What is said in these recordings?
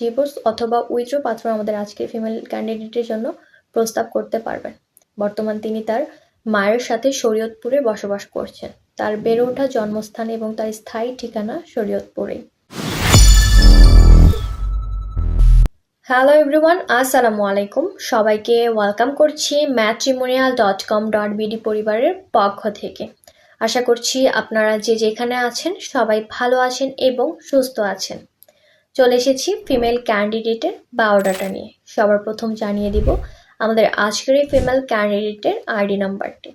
Divorce অথবা withdraw পাত্র আমাদের আজকের ফিমেল ক্যান্ডিডেটের জন্য প্রস্তাব করতে পারবেন। বর্তমান তিনি তার মায়ের সাথে শরীয়তপুরে বসবাস করছেন। তার বেড়ে ওঠা জন্মস্থান এবং তার স্থায়ী ঠিকানা শরীয়তপুরেই হ্যালো এভরিওয়ান আসসালামু আলাইকুম। সবাইকে ওয়েলকাম করছি matrimonial dot com dot BD পরিবারের পক্ষ থেকে। আশা করছি আপনারা যে যেখানে আছেন সবাই ভালো আছেন এবং সুস্থ আছেন। চলে এসেছি ফিমেল ক্যান্ডিডেটের বায়োডাটা নিয়ে। সবার প্রথম জানিয়ে দিব আমাদের আজকের এই ফিমেল ক্যান্ডিডেটের আইডি নাম্বারটি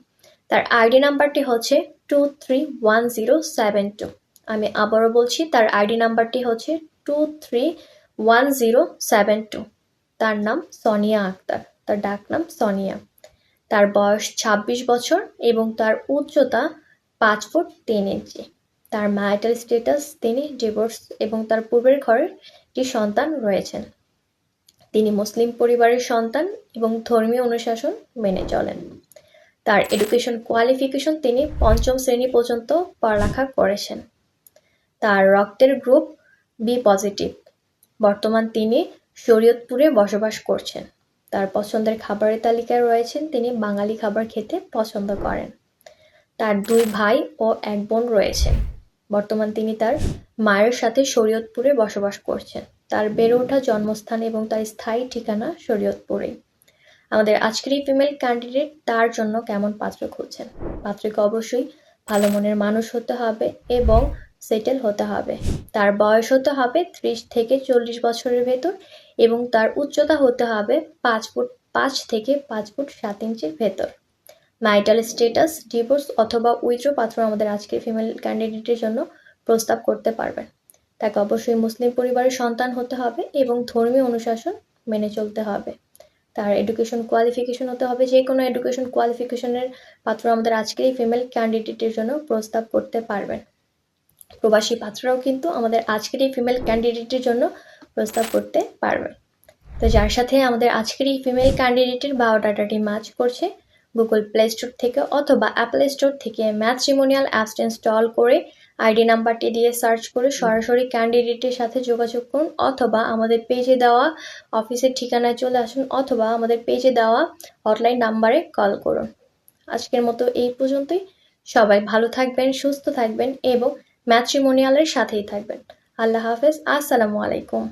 তার আইডি নাম্বারটি হচ্ছে two three one zero seven two আমি আবারও বলছি, তার আইডি নাম্বারটি হচ্ছে two three one zero seven two তার নাম সনিয়া আক্তার। তার ডাক নাম সনিয়া। তার বয়স ছাব্বিশ বছর এবং তার উচ্চতা পাঁচ ফুট তিন ইঞ্চি। তার ম্যারিটাল স্ট্যাটাস তিনি ডিভোর্স এবং তার পূর্বের ঘরের একটি সন্তান রয়েছেন। তিনি মুসলিম পরিবারের সন্তান এবং ধর্মীয় অনুশাসন মেনে চলেন। তার এডুকেশন কোয়ালিফিকেশন তিনি পঞ্চম শ্রেণি পর্যন্ত পড়ালেখা করেছেন। তার রক্তের গ্রুপ বি পজিটিভ বর্তমান তিনি শরীয়তপুরে বসবাস করছেন। তার পছন্দের খাবারের তালিকায় রয়েছেন তিনি বাঙালি খাবার খেতে পছন্দ করেন। তার দুই ভাই ও এক বোন রয়েছেন বর্তমান তিনি তার মায়ের সাথে শরীয়তপুরে বসবাস করছেন। তার বেড়ে ওঠা জন্মস্থান এবং তার স্থায়ী ঠিকানা শরীয়তপুরেই। আমাদের আজকের এই ফিমেল ক্যান্ডিডেট তার জন্য কেমন পাত্র খুঁজছেন? পাত্রকে অবশ্যই ভালো মনের মানুষ হতে হবে এবং সেটেল হতে হবে। তার বয়স হতে হবে ত্রিশ থেকে চল্লিশ বছরের ভেতর এবং তার উচ্চতা হতে হবে পাঁচ ফুট, পাঁচ থেকে পাঁচ ফুট সাত ইঞ্চির ভেতর। ম্যারিটাল স্ট্যাটাস ডিভোর্স অথবা উইথড্র পাত্র আমাদের আজকের ফিমেল ক্যান্ডিডেটের জন্য প্রস্তাব করতে পারবেন। তাকে অবশ্যই মুসলিম পরিবারের সন্তান হতে হবে এবং ধর্মীয় অনুশাসন মেনে চলতে হবে। তার এডুকেশন কোয়ালিফিকেশন হতে হবে। যে কোনো এডুকেশন কোয়ালিফিকেশনের পাত্র আমাদের আজকের ফিমেল ক্যান্ডিডেটের জন্য প্রস্তাব করতে পারবেন। প্রবাসী পাত্ররাও কিন্তু আমাদের আজকের এই ফিমেল ক্যান্ডিডেটের জন্য প্রস্তাব করতে পারবেন। তো যার সাথে আমাদের আজকের এই ফিমেল ক্যান্ডিডেটের বায়োডাটাটি ম্যাচ করছে গুগল প্লে স্টোর থেকে অথবা অ্যাপল স্টোর থেকে ম্যাট্রিমোনিয়াল অ্যাপস ইনস্টল করে আইডি নাম্বারটি দিয়ে সার্চ করে সরাসরি ক্যান্ডিডেটের সাথে যোগাযোগ করুন অথবা আমাদের পেজে দেওয়া অফিসের ঠিকানায় চলে আসুন অথবা আমাদের পেজে দেওয়া হটলাইন নাম্বারে কল করুন। আজকের মতো এই পর্যন্তই। সবাই ভালো থাকবেন, সুস্থ থাকবেন এবং ম্যাট্রিমোনিয়ালের সাথেই থাকবেন। আল্লাহ হাফেজ। আসসালামু আলাইকুম।